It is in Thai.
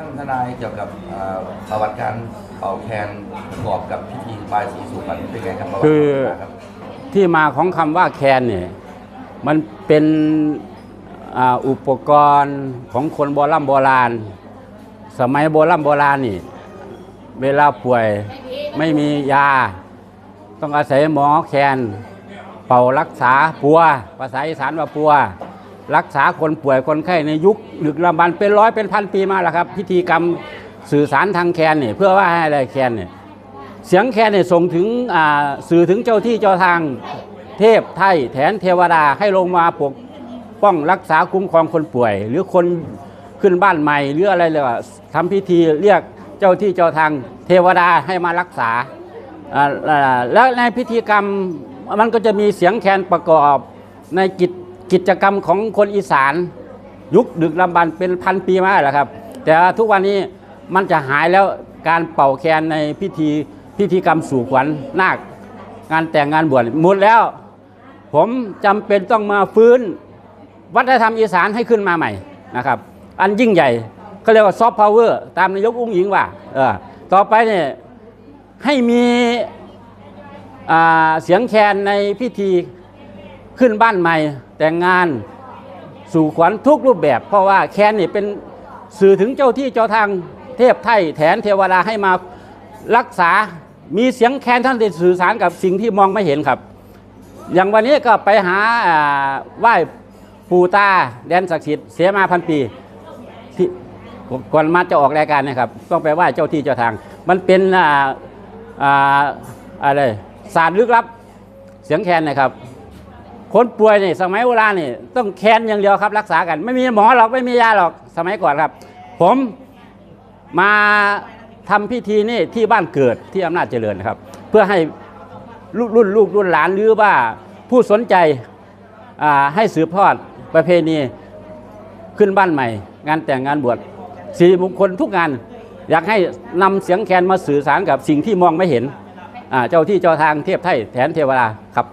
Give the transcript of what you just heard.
ท่านทนายเกี่ยวกับประวัติการเป่าแคนประกอบกับพิธีบายสีสู่ขวัญเป็นไงครับประวัติคือที่มาของคำว่าแคนเนี่ยมันเป็นอ,อุปกรณ์ของคนโบราณโบราณ สมัยโบราณโบราณนี่เวลาป่วยไม่มียา ต้องอาศัยหมอแคน เป่ารักษาปัวภาษาอีสานว่าปัว รักษาคนป่วยคนไข้ในยุคดึกลำบรรพ์เป็นร้อยเป็นพันปีมาแล้วครับ พิธีกรรมสื่อสารทางแคนเนี่ยเพื่อว่าให้อะไรแคนเนี่ยเสียงแคนเนี่ยส่งถึงอ่าสื่อถึงเจ้าที่เจ้าทางเทพไทยแถนเทวดาให้ลงมาปกป้องรักษาคุ้มครองคนป่วย หรือคนขึ้นบ้านใหม่หรืออะไรเลยว่าทำพิธีเรียกเจ้าที่เจ้าทางเทวดาให้มารักษาอ่าอ่าแล้วในพิธีกรรมมันก็จะมีเสียงแคนประกอบในกิจ กิจกรรมของคนอีสาน ยุคดึกลำบรรพ์เป็นพันปีมาแล้วครับ แต่ทุกวันนี้มันจะหายแล้วการเป่าแคนในพิธีพิธีกรรมสู่ขวัญนาคงานแต่งงานบวชหมดแล้ว ผมจำเป็นต้องมาฟื้น วัฒนธรรมอีสานให้ขึ้นมาใหม่นะครับ อันยิ่งใหญ่เขาเรียกว่าซอฟต์พาวเวอร์ตามนายกอุ้งอิงว่าเออต่อไปเนี่ยให้มีเสียงแคนในพิธี ขึ้นบ้านใหม่แต่งงานสู่ขวัญทุกรูปแบบ เพราะว่าแคนนี่เป็นสื่อถึงเจ้าที่เจ้าทางเทพไทยแถนเทวดาให้มารักษามีเสียงแคนท่านจะสื่อสารกับสิ่งที่มองไม่เห็นครับ อย่างวันนี้ก็ไปหาอ่าไหว้ปู่ตาแดนศักดิ์สิทธิ์เสียมาพันปีที่ก่อนมาจะออกรายการนะครับต้องไปไหว้เจ้าที่เจ้าทาง มันเป็นอออะไรศาสตร์ลึกลับเสียงแคนนะครับ คนป่วยนี่สมัยโบราณนี่ต้องแคนอย่างเดียวครับ รักษากัน ไม่มีหมอหรอกไม่มียาหรอกสมัยก่อนครับ ผมมาทำพิธีนี่ที่บ้านเกิดที่อำนาจเจริญครับ เพื่อให้รุ่นลูกรุ่นหลานหรือว่าผู้สนใจให้สืบทอดประเพณีขึ้นบ้านใหม่ งานแต่งงานบวชสีมงคลทุกงาน อยากให้นำเสียงแคนมาสื่อสารกับสิ่งที่มองไม่เห็นเจ้าที่เจ้าทางเทพไทยแทนเทวดาครับ